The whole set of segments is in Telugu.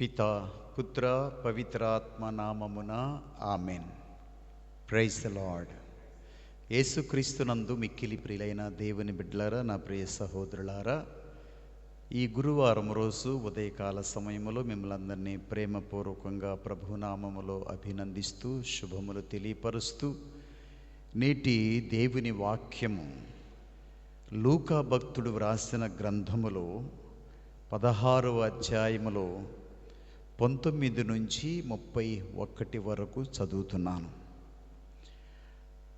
పిత పుత్ర పవిత్రాత్మ నామమున ఆమెన్. ప్రైజ్ లార్డ్ యేసుక్రీస్తునందు మిక్కిలి ప్రియులైన దేవుని బిడ్డలారా నా ప్రియ సహోదరులారా ఈ గురువారం రోజు ఉదయకాల సమయంలో మిమ్మల్ని అందరినీ ప్రేమపూర్వకంగా ప్రభునామములో అభినందిస్తూ శుభములు తెలియపరుస్తూ నేటి దేవుని వాక్యము లూకా భక్తుడు వ్రాసిన గ్రంథములో పదహారవ అధ్యాయములో పంతొమ్మిది నుంచి ముప్పై ఒకటి వరకు చదువుతున్నాను.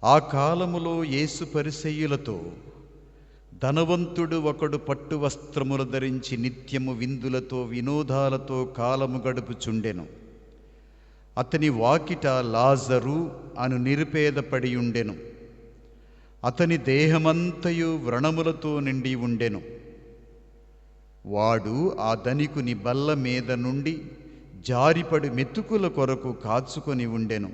ఆ కాలములో యేసు పరిసయ్యులతో ధనవంతుడు ఒకడు పట్టు వస్త్రములు ధరించి నిత్యము విందులతో వినోదాలతో కాలము గడుపుచుండెను. అతని వాకిట లాజరు అను నిరుపేదపడి ఉండెను. అతని దేహమంతయు వ్రణములతో నిండి ఉండెను. వాడు ఆ ధనికుని బల్ల మీద నుండి జారిపడి మెతుకుల కొరకు కాచుకొని ఉండెను.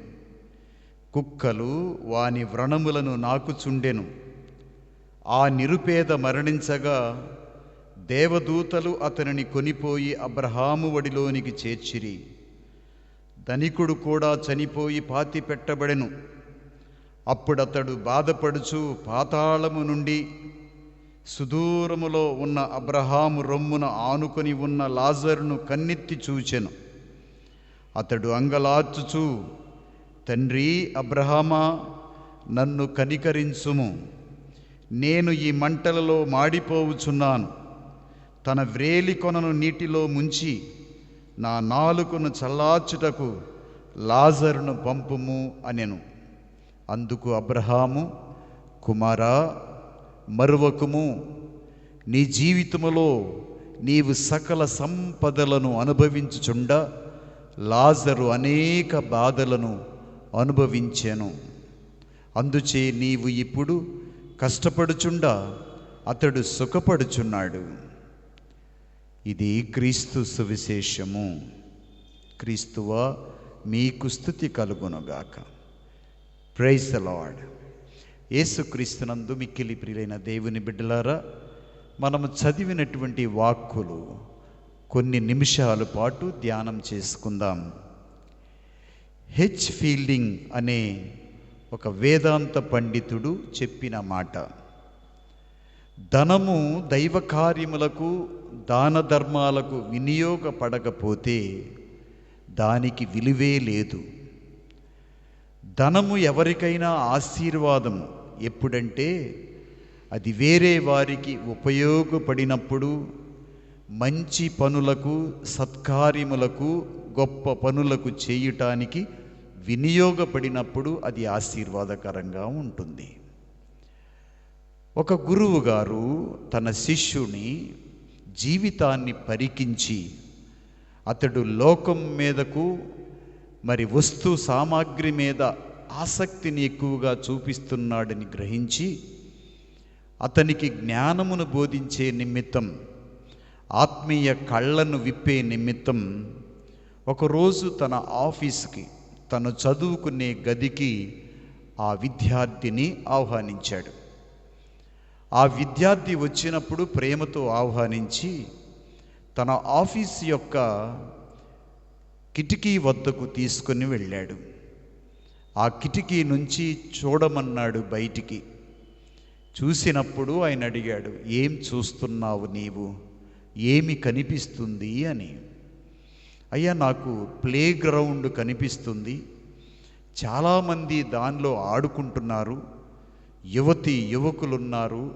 కుక్కలు వాని వ్రణములను నాకుచుండెను. ఆ నిరుపేద మరణించగా దేవదూతలు అతనిని కొనిపోయి అబ్రహాము వడిలోనికి చేర్చిరి. ధనికుడు కూడా చనిపోయి పాతి పెట్టబడెను. అప్పుడతడు బాధపడుచు పాతాళము నుండి సుదూరములో ఉన్న అబ్రహాము రొమ్మున ఆనుకొని ఉన్న లాజరును కన్నెత్తి చూచెను. అతడు అంగలార్చుచు తండ్రి అబ్రహామా నన్ను కనికరించుము. నేను ఈ మంటలలో మాడిపోవుచున్నాను. తన వ్రేలి కొనను నీటిలో ముంచి నా నాలుకను చల్లార్చుటకు లాజరును పంపుము అనెను. అందుకు అబ్రహాము కుమారా మరువకుము. నీ జీవితములో నీవు సకల సంపదలను అనుభవించుచుండా లాజరు అనేక బాధలను అనుభవించెను. అందుచే నీవు ఇప్పుడు కష్టపడుచుండా అతడు సుఖపడుచున్నాడు. ఇది క్రీస్తు సువిశేషము. క్రీస్తువా మీకు స్థుతి కలుగునుగాక. ప్రైజ్ ద లార్డ్ యేసుక్రీస్తునందు మిక్కిలి ప్రియులైన దేవుని బిడ్డలారా మనము చదివినటువంటి వాక్కులు కొన్ని నిమిషాల పాటు ధ్యానం చేసుకుందాం. హెచ్ ఫీల్డింగ్ అనే ఒక వేదాంత పండితుడు చెప్పిన మాట. ధనము దైవ కార్యములకు దాన ధర్మాలకు వినియోగపడకపోతే దానికి విలువే లేదు. ధనము ఎవరికైనా ఆశీర్వాదం. ఎప్పుడంటే అది వేరే వారికి ఉపయోగపడినప్పుడు మంచి పనులకు సత్కార్యములకు గొప్ప పనులకు చేయటానికి వినియోగపడినప్పుడు అది ఆశీర్వాదకరంగా ఉంటుంది. ఒక గురువు గారు తన శిష్యుని జీవితాన్ని పరికించి అతడు లోకం మీదకు మరి వస్తు సామాగ్రి మీద ఆసక్తిని ఎక్కువగా చూపిస్తున్నాడని గ్రహించి అతనికి జ్ఞానమును బోధించే నిమిత్తం ఆత్మీయ కళ్ళను విప్పే నిమిత్తం ఒకరోజు తన ఆఫీస్కి తను చదువుకునే గదికి ఆ విద్యార్థిని ఆహ్వానించాడు. ఆ విద్యార్థి వచ్చినప్పుడు ప్రేమతో ఆహ్వానించి తన ఆఫీస్ యొక్క కిటికీ వద్దకు తీసుకొని వెళ్ళాడు. ఆ కిటికీ నుంచి చూడమన్నాడు బయటికి. చూసినప్పుడు ఆయన అడిగాడు ఏం చూస్తున్నావు నీవు? ఏమి కనిపిస్తుంది అని. అయ్యా నాకు ప్లే గ్రౌండ్ కనిపిస్తుంది. చాలామంది దానిలో ఆడుకుంటున్నారు. యువతి యువకులున్నారు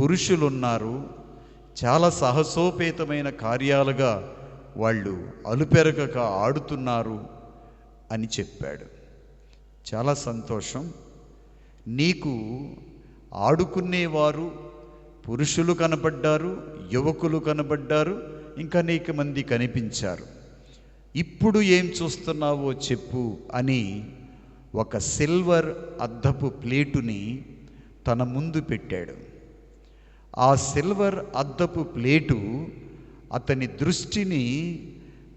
పురుషులున్నారు. చాలా సాహసోపేతమైన కార్యాలుగా వాళ్ళు అలుపెరగక ఆడుతున్నారు అని చెప్పాడు. చాలా సంతోషం. నీకు ఆడుకునేవారు పురుషులు కనబడ్డారు యువకులు కనబడ్డారు ఇంకా అనేక మంది కనిపించారు. ఇప్పుడు ఏం చూస్తున్నావో చెప్పు అని ఒక సిల్వర్ అద్దపు ప్లేటుని తన ముందు పెట్టాడు. ఆ సిల్వర్ అద్దపు ప్లేటు అతని దృష్టిని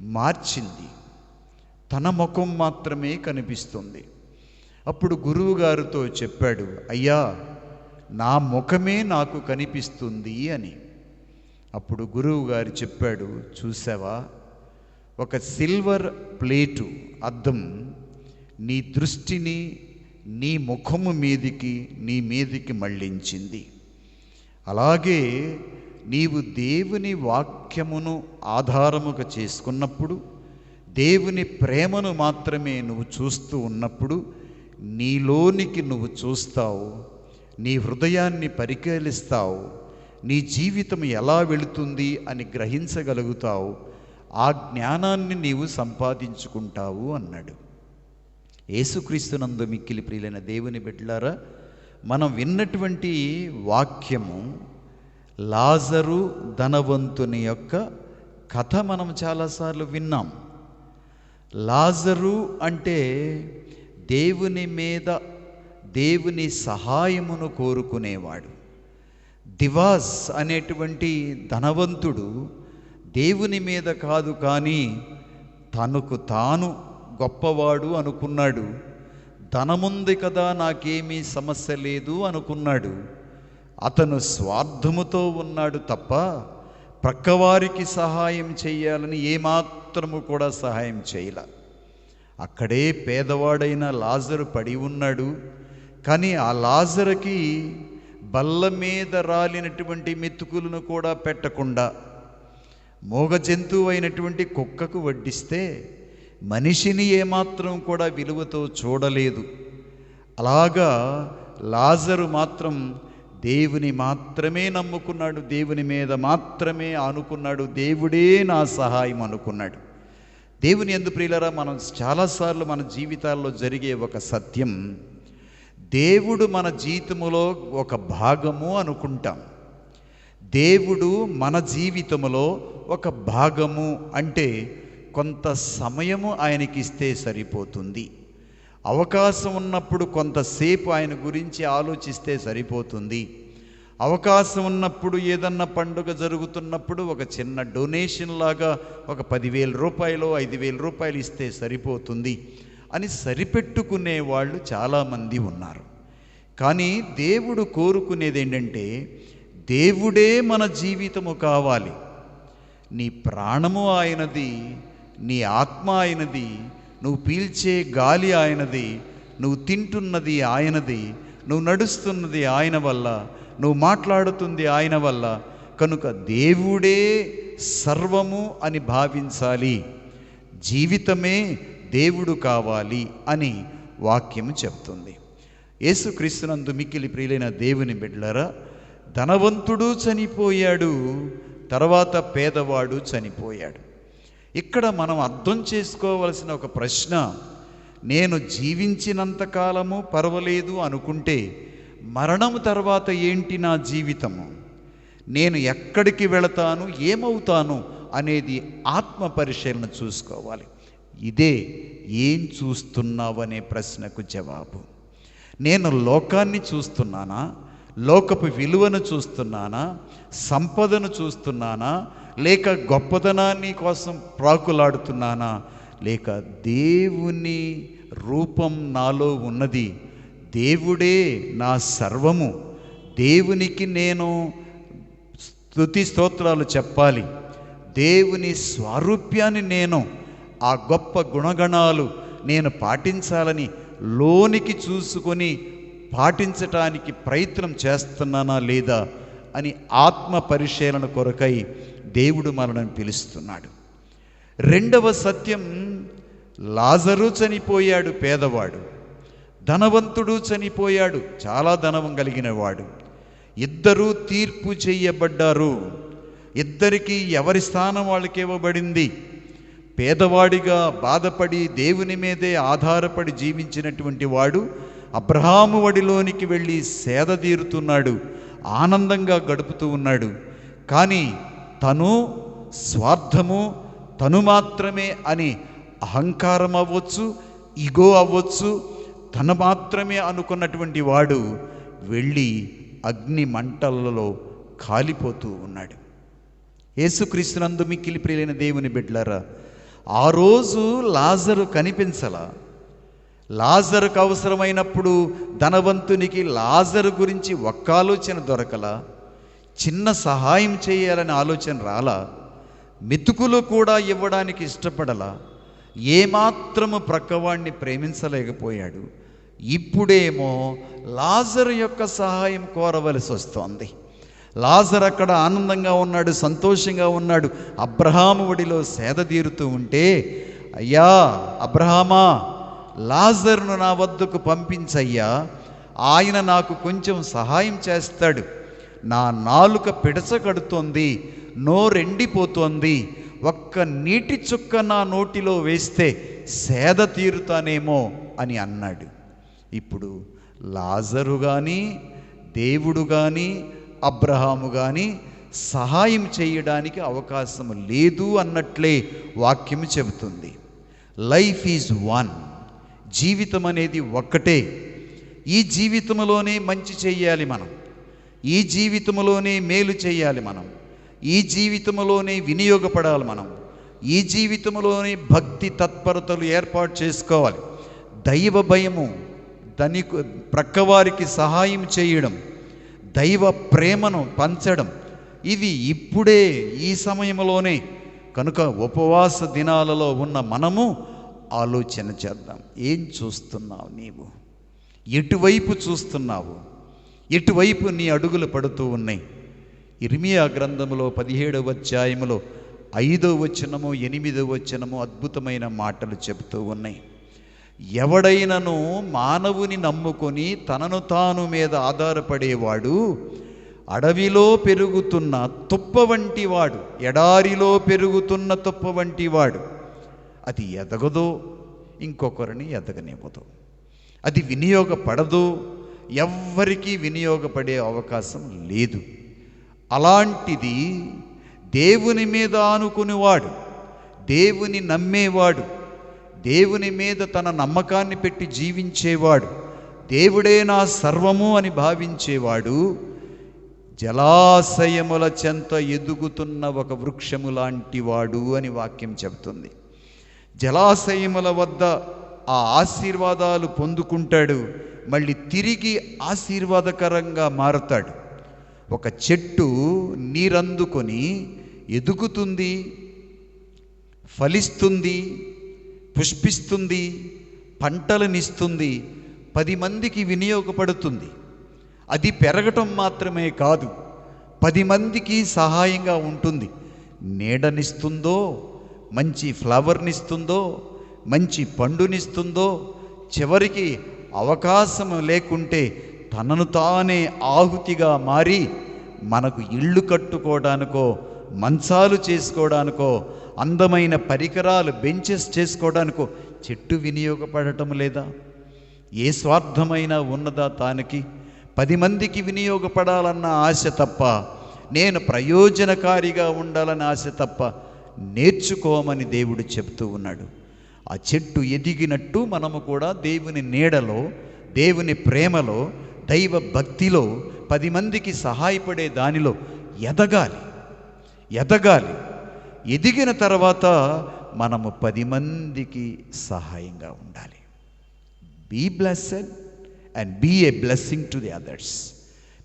మార్చింది. తన ముఖం మాత్రమే కనిపిస్తుంది. అప్పుడు గురువుగారితో చెప్పాడు అయ్యా నా ముఖమే నాకు కనిపిస్తుంది అని. అప్పుడు గురువు గారు చెప్పాడు చూసావా? ఒక సిల్వర్ ప్లేటు అద్దం నీ దృష్టిని నీ ముఖము మీదికి నీ మీదికి మళ్ళించింది. అలాగే నీవు దేవుని వాక్యమును ఆధారముగా చేసుకున్నప్పుడు దేవుని ప్రేమను మాత్రమే నువ్వు చూస్తూ ఉన్నప్పుడు నీలోనికి నువ్వు చూస్తావు. నీ హృదయాన్ని పరిశీలిస్తావు నీ జీవితం ఎలా వెళుతుంది అని గ్రహించగలుగుతావు. ఆ జ్ఞానాన్ని నీవు సంపాదించుకుంటావు అన్నాడు. యేసుక్రీస్తునందు మిక్కిలి ప్రియులైన దేవుని బిడ్డలారా మనం విన్నటువంటి వాక్యము లాజరు ధనవంతుని యొక్క కథ మనం చాలాసార్లు విన్నాం. లాజరు అంటే దేవుని మీద దేవుని సహాయమును కోరుకునేవాడు. దివాస్ అనేటువంటి ధనవంతుడు దేవుని మీద కాదు కానీ తనకు తాను గొప్పవాడు అనుకున్నాడు. ధనముంది కదా నాకేమీ సమస్య లేదు అనుకున్నాడు. అతను స్వార్థముతో ఉన్నాడు తప్ప ప్రక్కవారికి సహాయం చేయాలని ఏమాత్రము కూడా సహాయం చేయలే. అక్కడే పేదవాడైన లాజరు పడి ఉన్నాడు. కానీ ఆ లాజరుకి బల్ల మీద రాలినటువంటి మెతుకులను కూడా పెట్టకుండా మూగ జంతువు అయినటువంటి కుక్కకు వడ్డిస్తే మనిషిని ఏమాత్రం కూడా విలువతో చూడలేదు. అలాగా లాజరు మాత్రం దేవుని మాత్రమే నమ్ముకున్నాడు దేవుని మీద మాత్రమే ఆనుకున్నాడు దేవుడే నా సహాయం అనుకున్నాడు. దేవుని ఎందు ప్రియులరా మనం చాలాసార్లు మన జీవితాల్లో జరిగే ఒక సత్యం దేవుడు మన జీవితములో ఒక భాగము అనుకుంటాం. దేవుడు మన జీవితంలో ఒక భాగము అంటే కొంత సమయము ఆయనకి ఇస్తే సరిపోతుంది. అవకాశం ఉన్నప్పుడు కొంతసేపు ఆయన గురించి ఆలోచిస్తే సరిపోతుంది. అవకాశం ఉన్నప్పుడు ఏదన్నా పండుగ జరుగుతున్నప్పుడు ఒక చిన్న డొనేషన్ లాగా ఒక పదివేల రూపాయలు ఐదు వేల రూపాయలు ఇస్తే సరిపోతుంది. అని సరిపెట్టుకునే వాళ్ళు చాలామంది ఉన్నారు. కానీ దేవుడు కోరుకునేది ఏంటంటే దేవుడే మన జీవితము కావాలి. నీ ప్రాణము ఆయనది నీ ఆత్మ ఆయనది నువ్వు పీల్చే గాలి ఆయనది నువ్వు తింటున్నది ఆయనది నువ్వు నడుస్తున్నది ఆయన వల్ల నువ్వు మాట్లాడుతుంది ఆయన వల్ల. కనుక దేవుడే సర్వము అని భావించాలి. జీవితమే దేవుడు కావాలి అని వాక్యము చెప్తుంది. యేసుక్రీస్తునందు మిక్కిలి ప్రియులైన దేవుని బిడ్డలరా ధనవంతుడు చనిపోయాడు తర్వాత పేదవాడు చనిపోయాడు. ఇక్కడ మనం అర్థం చేసుకోవలసిన ఒక ప్రశ్న నేను జీవించినంత కాలము పర్వాలేదు అనుకుంటే మరణం తర్వాత ఏంటి నా జీవితము? నేను ఎక్కడికి వెళతాను ఏమవుతాను అనేది ఆత్మ పరిశీలన చూసుకోవాలి. ఇదే ఏం చూస్తున్నావనే ప్రశ్నకు జవాబు. నేను లోకాన్ని చూస్తున్నానా? లోకపు విలువను చూస్తున్నానా? సంపదను చూస్తున్నానా? లేక గొప్పతనాన్ని కోసం ప్రాకులాడుతున్నానా? లేక దేవుని రూపం నాలో ఉన్నది? దేవుడే నా సర్వము. దేవునికి నేను స్తుతి స్తోత్రాలు చెప్పాలి. దేవుని స్వారూప్యాన్ని నేను ఆ గొప్ప గుణగణాలు నేను పాటించాలని లోనికి చూసుకొని పాటించటానికి ప్రయత్నం చేస్తున్నానా లేదా అని ఆత్మ పరిశీలన కొరకై దేవుడు మనల్ని పిలుస్తున్నాడు. రెండవ సత్యం లాజరు చనిపోయాడు పేదవాడు. ధనవంతుడు చనిపోయాడు చాలా ధనవం కలిగిన వాడు ఇద్దరూ తీర్పు చేయబడ్డారు. ఇద్దరికీ ఎవరి స్థానం వాళ్ళకి ఇవ్వబడింది? పేదవాడిగా బాధపడి దేవుని మీదే ఆధారపడి జీవించినటువంటి వాడు అబ్రహాము వడిలోనికి వెళ్ళి సేద తీరుతున్నాడు ఆనందంగా గడుపుతూ ఉన్నాడు. కానీ తను స్వార్థము తను మాత్రమే అని అహంకారం అవ్వచ్చు ఇగో అవ్వచ్చు తను మాత్రమే అనుకున్నటువంటి వాడు వెళ్ళి అగ్ని మంటలలో కాలిపోతూ ఉన్నాడు. యేసుక్రీస్తునందు మిక్కిలి ప్రియులైన దేవుని బిడ్లరా ఆ రోజు లాజరు కనిపించలా. లాజరుకు అవసరమైనప్పుడు ధనవంతునికి లాజరు గురించి ఒక్క ఆలోచన దొరకలా. చిన్న సహాయం చేయాలని ఆలోచన రాలా. మెతుకులు కూడా ఇవ్వడానికి ఇష్టపడలా. ఏమాత్రము ప్రక్కవాణ్ణి ప్రేమించలేకపోయాడు. ఇప్పుడేమో లాజరు యొక్క సహాయం కోరవలసి వస్తోంది లాజర్ అక్కడ ఆనందంగా ఉన్నాడు సంతోషంగా ఉన్నాడు. అబ్రహాము ఒడిలో సేద తీరుతూ ఉంటే అయ్యా అబ్రహామా లాజర్ను నా వద్దకు పంపించయ్యా. ఆయన నాకు కొంచెం సహాయం చేస్తాడు. నా నాలుక పిడచగడుతోంది నోరెండిపోతోంది. ఒక్క నీటి చుక్క నా నోటిలో వేస్తే సేద తీరుతానేమో అని అన్నాడు. ఇప్పుడు లాజరు కానీ దేవుడు కానీ అబ్రహాము కానీ సహాయం చేయడానికి అవకాశం లేదు అన్నట్లే వాక్యం చెబుతుంది. లైఫ్ ఈజ్ వన్ జీవితం అనేది ఒక్కటే. ఈ జీవితంలోనే మంచి చేయాలి మనం. ఈ జీవితంలోనే మేలు చేయాలి మనం. ఈ జీవితంలోనే వినియోగపడాలి మనం. ఈ జీవితంలోనే భక్తి తత్పరతలు ఏర్పాటు చేసుకోవాలి. దైవ భయము ధనికు ప్రక్కవారికి సహాయం చేయడం దైవ ప్రేమను పంచడం. ఇది ఇప్పుడే ఈ సమయంలోనే కనుక ఉపవాస దినాలలో ఉన్న మనము ఆలోచన చేద్దాం. ఏం చూస్తున్నావు నీవు? ఎటువైపు చూస్తున్నావు? ఎటువైపు నీ అడుగులు పడుతూ ఉన్నాయి? ఇర్మియా గ్రంథములో పదిహేడవ అధ్యాయములో ఐదో వచనము ఎనిమిదో వచనము అద్భుతమైన మాటలు చెబుతూ ఉన్నాయి. ఎవడైనను మానవుని నమ్ముకొని తనను తాను మీద ఆధారపడేవాడు అడవిలో పెరుగుతున్న తుప్ప వంటి వాడు ఎడారిలో పెరుగుతున్న తుప్ప వంటి వాడు. అది ఎదగదో ఇంకొకరిని ఎదగనివ్వదు. అది వినియోగపడదు ఎవ్వరికీ వినియోగపడే అవకాశం లేదు. అలాంటిది దేవుని మీద ఆనుకునేవాడు దేవుని నమ్మేవాడు దేవుని మీద తన నమ్మకాన్ని పెట్టి జీవించేవాడు. దేవుడే నా సర్వము అని భావించేవాడు. జలాశయముల చెంత ఎదుగుతున్న ఒక వృక్షము లాంటి వాడు అని వాక్యం చెబుతుంది. జలాశయముల వద్ద ఆ ఆశీర్వాదాలు పొందుకుంటాడు. మళ్ళీ తిరిగి ఆశీర్వాదకరంగా మారతాడు. ఒక చెట్టు నీరందుకొని ఎదుగుతుంది ఫలిస్తుంది పుష్పిస్తుంది పంటలనిస్తుంది పది మందికి వినియోగపడుతుంది. అది పెరగటం మాత్రమే కాదు పది మందికి సహాయంగా ఉంటుంది. నీడనిస్తుందో మంచి ఫ్లవర్నిస్తుందో మంచి పండునిస్తుందో చివరికి అవకాశం లేకుంటే తనను తానే ఆహుతిగా మారి మనకు ఇళ్ళు కట్టుకోవడానికో మంచాలు చేసుకోవడానికో అందమైన పరికరాలు బెంచెస్ చేసుకోవడానికి చెట్టు వినియోగపడటం లేదా? ఏ స్వార్థమైనా ఉన్నదా తానికి? పది మందికి వినియోగపడాలన్న ఆశ తప్ప నేను ప్రయోజనకారిగా ఉండాలని ఆశ తప్ప నేర్చుకోమని దేవుడు చెప్తూ ఉన్నాడు. ఆ చెట్టు ఎదిగినట్టు మనము కూడా దేవుని నీడలో దేవుని ప్రేమలో దైవ భక్తిలో పది మందికి సహాయపడే దానిలో ఎదగాలి. ఎదగాలి. ఎదిగిన తర్వాత మనము పది మందికి సహాయంగా ఉండాలి. Be blessed and be a blessing to the others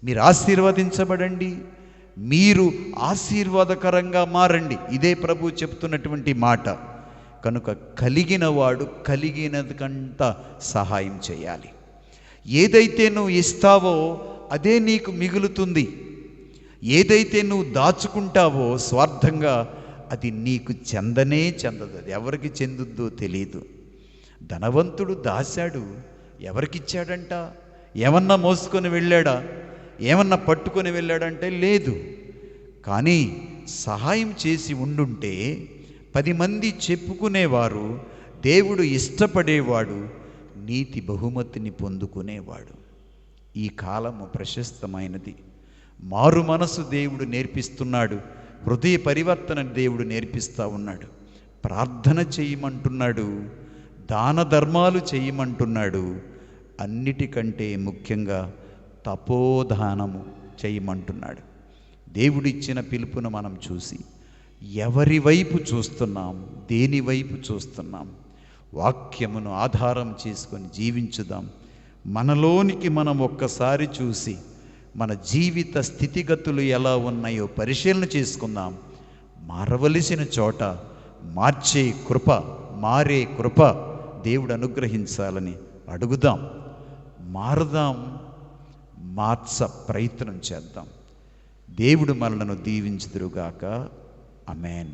మీరు ఆశీర్వదించబడండి. మీరు ఆశీర్వాదకరంగా మారండి. ఇదే ప్రభు చెప్తున్నటువంటి మాట. కనుక కలిగిన వాడు కలిగినదికంట సహాయం చేయాలి. ఏదైతే నువ్వు ఇస్తావో అదే నీకు మిగులుతుంది. ఏదైతే నువ్వు దాచుకుంటావో స్వార్థంగా అది నీకు చెందనే చెందదు. అది ఎవరికి చెందుద్దో తెలియదు ధనవంతుడు దాశాడు. ఎవరికిచ్చాడంట? ఏమన్నా మోసుకొని వెళ్ళాడా? ఏమన్నా పట్టుకొని వెళ్ళాడంటే లేదు. కానీ సహాయం చేసి ఉండుంటే పది మంది చెప్పుకునేవారు దేవుడు ఇష్టపడేవాడు నీతి బహుమతిని పొందుకునేవాడు. ఈ కాలము ప్రశస్తమైనది. మారు మనసు దేవుడు నేర్పిస్తున్నాడు. హృదయ పరివర్తన దేవుడు నేర్పిస్తూ ఉన్నాడు. ప్రార్థన చేయమంటున్నాడు. దాన ధర్మాలు చేయమంటున్నాడు. అన్నిటికంటే ముఖ్యంగా తపోదానము చేయమంటున్నాడు. దేవుడిచ్చిన పిలుపును మనం చూసి ఎవరి వైపు చూస్తున్నాం దేని వైపు చూస్తున్నాం వాక్యమును ఆధారం చేసుకొని జీవించుదాం. మనలోనికి మనం ఒక్కసారి చూసి మన జీవిత స్థితిగతులు ఎలా ఉన్నాయో పరిశీలన చేసుకుందాం. మారవలసిన చోట మార్చే కృప మారే కృప దేవుడు అనుగ్రహించాలని అడుగుదాం. మారదాం మార్చ ప్రయత్నం చేద్దాం. దేవుడు మనలను దీవించుదురుగాక. అమెన్